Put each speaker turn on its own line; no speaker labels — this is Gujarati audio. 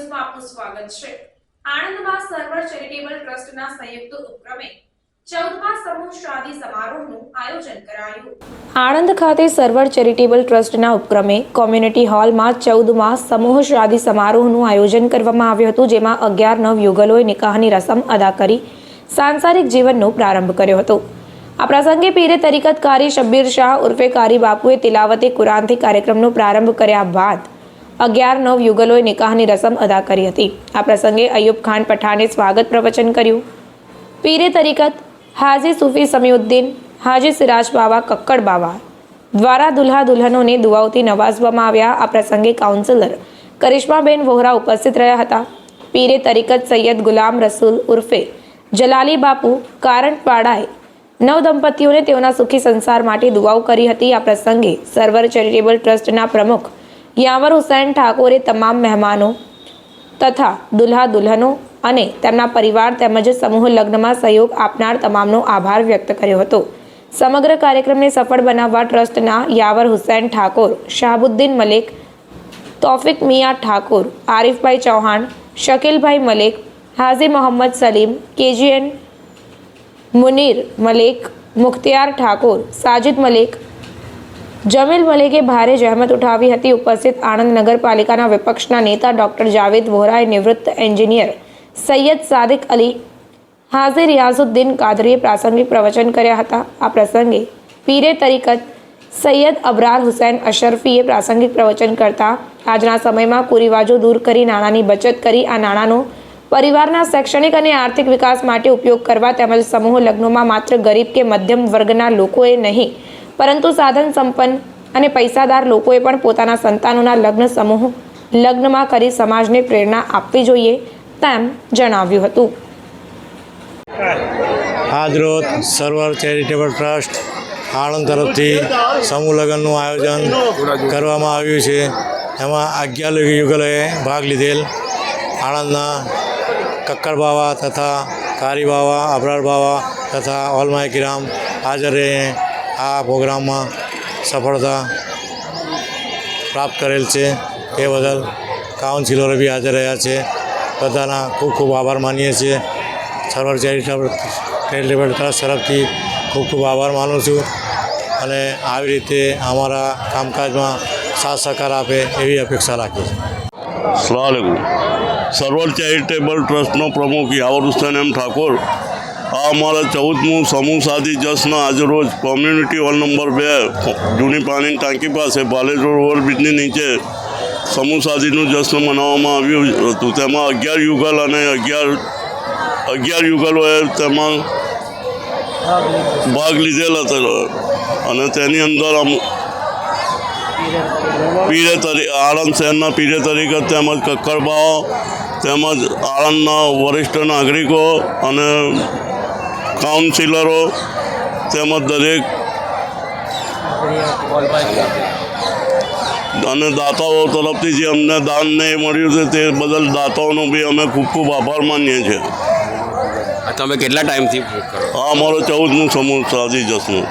સ્વાગત છે. આણંદમાં સર્વર ચેરિટેબલ ટ્રસ્ટના સંયુક્ત ઉપક્રમે આણંદ ખાતે સર્વર ચેરિટેબલ ટ્રસ્ટના ઉપક્રમે કોમ્યુનિટી હોલમાં ચૌદમા સમૂહ શાદી સમારોહનું આયોજન કરવામાં આવ્યું હતું, જેમાં અગિયાર નવ યુગલોએ નિકાહની રસમ અદા કરી સાંસારિક જીવનનો પ્રારંભ કર્યો હતો. આ પ્રસંગે પીરે તરીકતકારી શબ્બીર શાહ ઉર્ફે કારી બાપુએ તિલાવતે કુરાનથી કાર્યક્રમનો પ્રારંભ કર્યા બાદ અગિયાર નવ યુગલોએ નિકાહની રસમ અદા કરી હતી. આ પ્રસંગે અયુબ ખાન પઠાણે સ્વાગત પ્રવચન કર્યું. પીરે તરીકત, હાજી સુફી સમીઉદ્દીન, હાજી સિરાજ બાવા, કક્કડ બાવા દ્વારા દુલ્હા દુલ્હનોને દુઆઓથી નવાજવામાં આવ્યા. આ પ્રસંગે કાઉન્સિલર કરિશ્માબેન વોહરા ઉપસ્થિત રહ્યા હતા. પીરે તરીકત સૈયદ ગુલામ રસૂલ ઉર્ફે જલાલી બાપુ કારણપાડાએ નવ દંપતીઓને તેઓના સુખી સંસાર માટે દુઆઓ કરી હતી. આ પ્રસંગે સર્વર ચેરિટેબલ ટ્રસ્ટના પ્રમુખ યાવર હુસૈન ઠાકોરે તમામ મહેમાનો તથા દુલ્હા દુલ્હનો અને તેમના પરિવાર તેમજ સમૂહ લગ્નમાં સહયોગ આપનાર તમામનો આભાર વ્યક્ત કર્યો હતો. સમગ્ર કાર્યક્રમને સફળ બનાવવા ટ્રસ્ટના યાવર હુસૈન ઠાકોર, શાહબુદ્દીન મલિક, તોફિક મિયા ઠાકોર, આરિફભાઈ ચૌહાણ, શકીલભાઈ મલિક હાજી મોહમ્મદ સલીમ, કેજીએન મુનીર મલિક, મુખ્તિયાર ઠાકોર, સાજિદ મલિક જમીલ મલિકે ભારે જહેમત ઉઠાવી હતી. ઉપસ્થિત આણંદ નગરપાલિકાના વિપક્ષના નેતા ડોક્ટર જાવેદ વોહરાએ નિવૃત્ત એન્જિનિયર સૈયદ સાદિક અલી હાઝી રિયાઝુદ્દીન કાદરીએ પ્રાસંગિક પ્રવચન કર્યા હતા. આ પ્રસંગે પીરે તરીકત સૈયદ અબરાર હુસૈન અશરફીએ પ્રાસંગિક પ્રવચન કરતા આજના સમયમાં કુરિવાજો દૂર કરી નાણાંની બચત કરી, આ નાણાંનો પરિવારના શૈક્ષણિક અને આર્થિક વિકાસ માટે ઉપયોગ કરવા તેમજ સમૂહ લગ્નોમાં માત્ર ગરીબ કે મધ્યમ વર્ગના લોકોએ નહીં પરંતુ સાધન સંપન્ન અને પૈસાદાર લોકોએ પણ પોતાના સંતાનોના લગ્ન સમૂહ લગ્નમાં કરી સમાજને પ્રેરણા આપવી જોઈએ તેમ જણાવ્યું હતું.
આજરોજ સર્વર ચેરિટેબલ ટ્રસ્ટ આણંદ તરફથી સમૂહ લગ્નનું આયોજન કરવામાં આવ્યું છે. એમાં અગિયાર યુગલોએ ભાગ લીધેલ આણંદના કક્કડ બાવા તથા કારી બાવા અબરાર બાવા તથા ઓલમાય કિરામ હાજર રહીને આ પ્રોગ્રામમાં સફળતા પ્રાપ્ત કરેલ છે. એ બદલ કાઉન્સિલરો બી હાજર રહ્યા છે. બધાના ખૂબ ખૂબ આભાર માનીએ છીએ. સર્વર ચેરિટેબલ ટ્રસ્ટ તરફથી ખૂબ ખૂબ આભાર માનું છું અને આવી રીતે અમારા કામકાજમાં સાથ સહકાર આપે એવી અપેક્ષા રાખીએ છીએ.
સલામકુમ સર્વર ચેરિટેબલ ટ્રસ્ટનો પ્રમુખ યાવર હુસેન એમ ઠાકોર આ અમારા ચૌદમું સમૂહ સાથી જશ્ન આજરોજ કોમ્યુનિટી હોલ નંબર બે, જૂની પાણીની ટાંકી પાસે પાલેજ રોડ ઓવરબ્રિજની નીચે સમૂહ સાધીનું જશ્ન મનાવવામાં આવ્યું હતું. તેમાં અગિયાર યુગલ અને અગિયાર અગિયાર યુગલોએ તેમાં ભાગ લીધેલ હતો અને તેની અંદર પીરે તરીકે આણંદ શહેરના પીરે તરીકે તેમજ કક્કરબાઓ તેમજ આણંદના વરિષ્ઠ નાગરિકો અને કાઉન્સિલરો તેમજ દરેક અને દાતાઓ તરફથી જે અમને દાન ને મળ્યું છે તે બદલ દાતાઓનો બી અમે ખૂબ ખૂબ આભાર માનીએ છીએ.
તમે કેટલા ટાઈમથી
હા અમારો ચૌદમું સમૂહ સાધી જશું